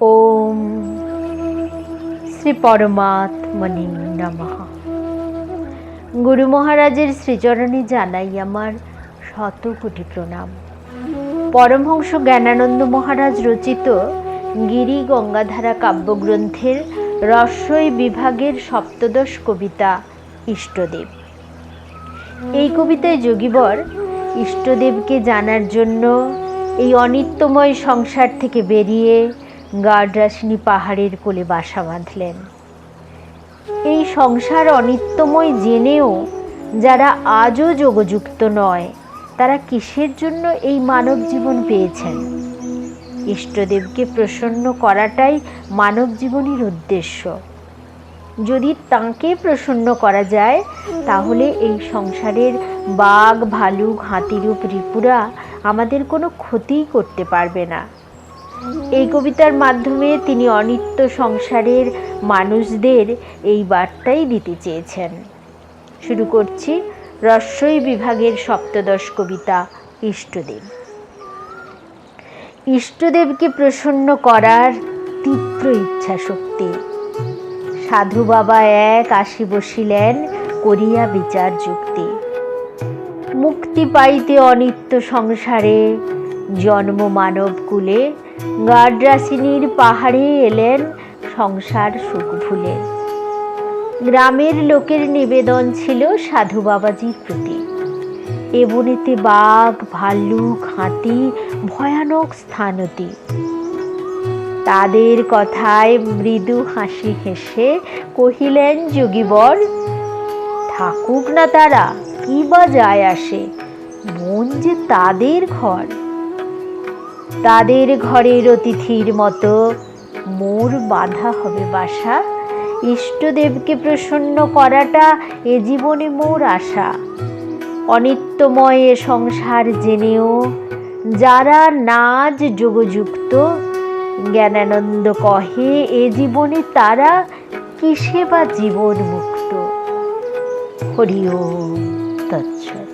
ওম শ্রী পরমাত্মনি নমঃ গুরু মহারাজের শ্রীচরণে জানাই আমার শত কোটি প্রণাম। পরমহংস জ্ঞানানন্দ মহারাজ রচিত গিরি গঙ্গাধারা কাব্যগ্রন্থের রস্যই বিভাগের সপ্তদশ কবিতা ইষ্টদেব। এই কবিতায় যোগীবর ইষ্টদেবকে জানার জন্য এই অনিত্যময় সংসার থেকে বেরিয়ে গার্ডরাসিনী পাহাড়ের কোলে বাসা বাঁধলেন। এই সংসার অনিত্যময় জেনেও যারা আজও যোগযুক্ত নয়, তারা কিসের জন্য এই মানব জীবন পেয়েছেন? ইষ্টদেবকে প্রসন্ন করাটাই মানব জীবনের উদ্দেশ্য। যদি তাঁকে প্রসন্ন করা যায়, তাহলে এই সংসারের বাঘ, ভালুক, হাতিরূপ রিপুরা আমাদের কোনো ক্ষতিই করতে পারবে না। এই কবিতার মাধ্যমে তিনি অনিত্য সংসারের মানুষদের এই বার্তাই দিতে চেয়েছেন। শুরু করছি রস্যই বিভাগের সপ্তদশ কবিতা, ইষ্টদেব। ইষ্টদেবকে প্রসন্ন করার তীব্র ইচ্ছা শক্তি সাধু বাবা এক আসি বসিলেন করিয়া বিচার যুক্তি। মুক্তি পাইতে অনিত্য সংসারে জন্ম মানব কুলে গাডরাসিনীর পাহাড়ে এলেন সংসার সুখ ভুলে। গ্রামের লোকের নিবেদন ছিল সাধু বাবাজির প্রতি। এ বনেতে বাঘ, ভাল্লুক, হাতি ভয়ানক স্থানতি তাদের কথায় মৃদু হাসি হেসে কহিলেন যোগীবর, থাকুক না তারা, কি বা যায় আসে, মন যে তাদের ঘর। তাদের ঘরের অতিথির মতো মোর বাধা হবে বাসা। ইষ্টদেবকে প্রসন্ন করাটা এ জীবনে মোর আশা। অনিত্যময় এ সংসার জেনেও যারা নাজ যোগযুক্ত, জ্ঞানানন্দ কহে এ জীবনে তারা কিসে বা জীবন মুক্ত হরি ওম তৎসৎ।